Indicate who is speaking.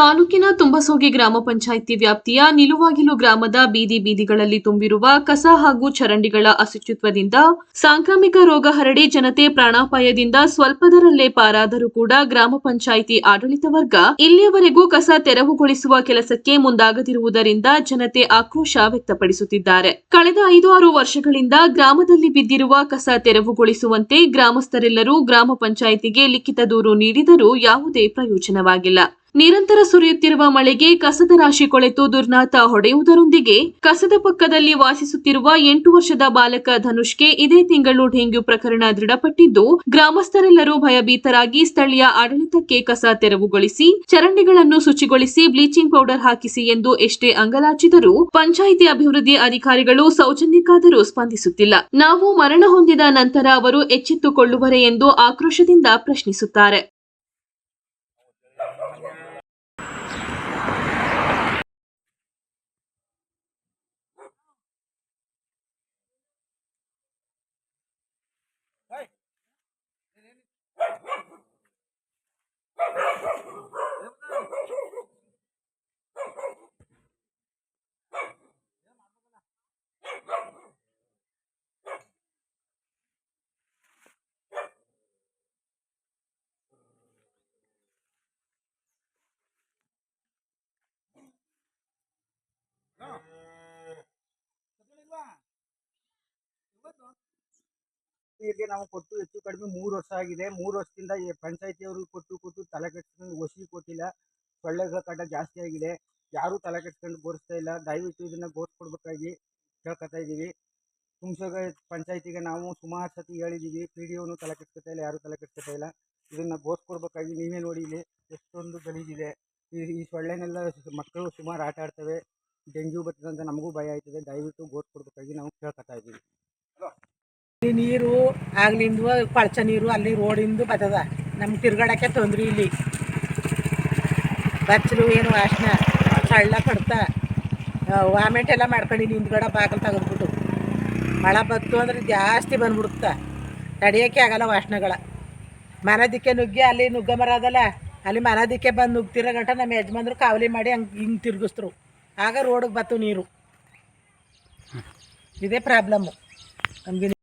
Speaker 1: ತಾಲೂಕಿನ ತುಂಬಸೋಗಿ ಗ್ರಾಮ ಪಂಚಾಯಿತಿ ವ್ಯಾಪ್ತಿಯ ನಿಲುವಾಗಿಲು ಗ್ರಾಮದ ಬೀದಿ ಬೀದಿಗಳಲ್ಲಿ ತುಂಬಿರುವ ಕಸ ಹಾಗೂ ಚರಂಡಿಗಳ ಅಶುಚಿತ್ವದಿಂದ ಸಾಂಕ್ರಾಮಿಕ ರೋಗ ಹರಡಿ ಜನತೆ ಪ್ರಾಣಾಪಾಯದಿಂದ ಸ್ವಲ್ಪದರಲ್ಲೇ ಪಾರಾದರೂ ಕೂಡ ಗ್ರಾಮ ಪಂಚಾಯಿತಿ ಆಡಳಿತ ವರ್ಗ ಇಲ್ಲಿಯವರೆಗೂ ಕಸ ತೆರವುಗೊಳಿಸುವ ಕೆಲಸಕ್ಕೆ ಮುಂದಾಗದಿರುವುದರಿಂದ ಜನತೆ ಆಕ್ರೋಶ ವ್ಯಕ್ತಪಡಿಸುತ್ತಿದ್ದಾರೆ. ಕಳೆದ ಐದು ಆರು ವರ್ಷಗಳಿಂದ ಗ್ರಾಮದಲ್ಲಿ ಬಿದ್ದಿರುವ ಕಸ ತೆರವುಗೊಳಿಸುವಂತೆ ಗ್ರಾಮಸ್ಥರೆಲ್ಲರೂ ಗ್ರಾಮ ಪಂಚಾಯಿತಿಗೆ ಲಿಖಿತ ದೂರು ನೀಡಿದರೂ ಯಾವುದೇ ಪ್ರಯೋಜನವಾಗಿಲ್ಲ. ನಿರಂತರ ಸುರಿಯುತ್ತಿರುವ ಮಳೆಗೆ ಕಸದ ರಾಶಿ ಕೊಳೆತು ದುರ್ನಾತ ಹೊಡೆಯುವುದರೊಂದಿಗೆ ಕಸದ ಪಕ್ಕದಲ್ಲಿ ವಾಸಿಸುತ್ತಿರುವ ಎಂಟು ವರ್ಷದ ಬಾಲಕ ಧನುಷ್ಗೆ ಇದೇ ತಿಂಗಳು ಡೆಂಗ್ಯೂ ಪ್ರಕರಣ ದೃಢಪಟ್ಟಿದ್ದು, ಗ್ರಾಮಸ್ಥರೆಲ್ಲರೂ ಭಯಭೀತರಾಗಿ ಸ್ಥಳೀಯ ಆಡಳಿತಕ್ಕೆ ಕಸ ತೆರವುಗೊಳಿಸಿ, ಚರಂಡಿಗಳನ್ನು ಶುಚಿಗೊಳಿಸಿ ಬ್ಲೀಚಿಂಗ್ ಪೌಡರ್ ಹಾಕಿಸಿ ಎಂದು ಎಷ್ಟೇ ಅಂಗಲಾಚಿದರೂ ಪಂಚಾಯಿತಿ ಅಭಿವೃದ್ಧಿ ಅಧಿಕಾರಿಗಳು ಸೌಜನ್ಯಕ್ಕಾದರೂ ಸ್ಪಂದಿಸುತ್ತಿಲ್ಲ. ನಾವು ಮರಣ ಹೊಂದಿದ ನಂತರ ಅವರು ಎಚ್ಚೆತ್ತುಕೊಳ್ಳುವರೇ ಎಂದು ಆಕ್ರೋಶದಿಂದ ಪ್ರಶ್ನಿಸುತ್ತಾರೆ.
Speaker 2: ನೀರಿಗೆ ನಾವು ಕೊಟ್ಟು ಹೆಚ್ಚು ಕಡಿಮೆ ಮೂರು ವರ್ಷ ಆಗಿದೆ. ಮೂರು ವರ್ಷದಿಂದ ಈ ಪಂಚಾಯತಿಯವರು ಕೊಟ್ಟು ಕೊಟ್ಟು ತಲೆ ಕೆಡ್ಸ್ಕೊಂಡು ಒಸಿ ಕೊಟ್ಟಿಲ್ಲ. ಸೊಳ್ಳೆಗಳ ಕಡ್ಡ ಜಾಸ್ತಿ ಆಗಿದೆ. ಯಾರೂ ತಲೆ ಕೆಡ್ಸ್ಕೊಂಡು ಬೋರಿಸ್ತಾ ಇಲ್ಲ. ದಯವಿಟ್ಟು ಇದನ್ನು ಗೋರಿಸ್ಕೊಡ್ಬೇಕಾಗಿ ಕೇಳ್ಕೊತಾ ಇದ್ದೀವಿ. ತುಮ್ಸೋಗ ಪಂಚಾಯತಿಗೆ ನಾವು ಸುಮಾರು ಸತಿ ಹೇಳಿದ್ದೀವಿ. ಪಿ ಡಿ ಒನು ತಲೆ ಕೆಡ್ಸ್ಕೊತಾ ಇಲ್ಲ, ಯಾರೂ ತಲೆ ಕೆಡ್ಸ್ಕೊತಾ ಇಲ್ಲ. ಇದನ್ನು ಗೋರಿಸ್ಕೊಡ್ಬೇಕಾಗಿ ನೀವೇ ನೋಡಿ ಇಲ್ಲಿ ಎಷ್ಟೊಂದು ಗಲೀಜಿದೆ. ಈ ಈ ಸೊಳ್ಳೆನೆಲ್ಲ ಮಕ್ಕಳು ಸುಮಾರು ಆಟ ಆಡ್ತವೆ. ಡೆಂಗ್ಯೂ ಬರ್ತದೆ ಅಂತ ನಮಗೂ ಭಯ ಆಯ್ತದೆ. ದಯವಿಟ್ಟು ಬೋರ್ಸ್ಕೊಡ್ಬೇಕಾಗಿ ನಾವು ಕೇಳ್ಕೊತಾ ಇದ್ದೀವಿ.
Speaker 3: ಇಲ್ಲಿ ನೀರು ಆಗ್ಲಿಂದ ಕೊಳಚ ನೀರು ಅಲ್ಲಿ ರೋಡಿಂದು ಬರ್ತದ ನಮ್ಗೆ ತಿರ್ಗಾಡಕ್ಕೆ ತೊಂದ್ರೆ ಇಲ್ಲಿ. ಬಚ್ಚಲು ಏನು ವಾಸನ ಸಳ್ಳ ಕಡ್ತ. ವಾಮಿಟ್ ಎಲ್ಲ ಮಾಡ್ಕೊಂಡಿನಿ ಹಿಂದ್ಗಡೆ ಬಾಗಿಲು ತೆಗೆದ್ಬಿಟ್ಟು. ಮಳೆ ಬತ್ತು ಅಂದ್ರೆ ಜಾಸ್ತಿ ಬಂದ್ಬಿಡುತ್ತ. ತಡಿಯೋಕ್ಕೆ ಆಗಲ್ಲ ವಾಸನೆಗಳ ಮನದಿಕ್ಕೆ ನುಗ್ಗಿ ಅಲ್ಲಿ ನುಗ್ಗ ಮರದಲ್ಲ ಅಲ್ಲಿ ಮನದಿಕ್ಕೆ ಬಂದು ನುಗ್ತಿರೋ ಗಂಟ ನಮ್ಮ ಯಜಮಾನ್ರು ಕಾವಲಿ ಮಾಡಿ ಹಂಗೆ ಹಿಂಗೆ ತಿರುಗಿಸ್ರು. ಆಗ ರೋಡಿಗೆ ಬತ್ತು ನೀರು. ಇದೇ ಪ್ರಾಬ್ಲಮ್ಮು. ನಮಗೆ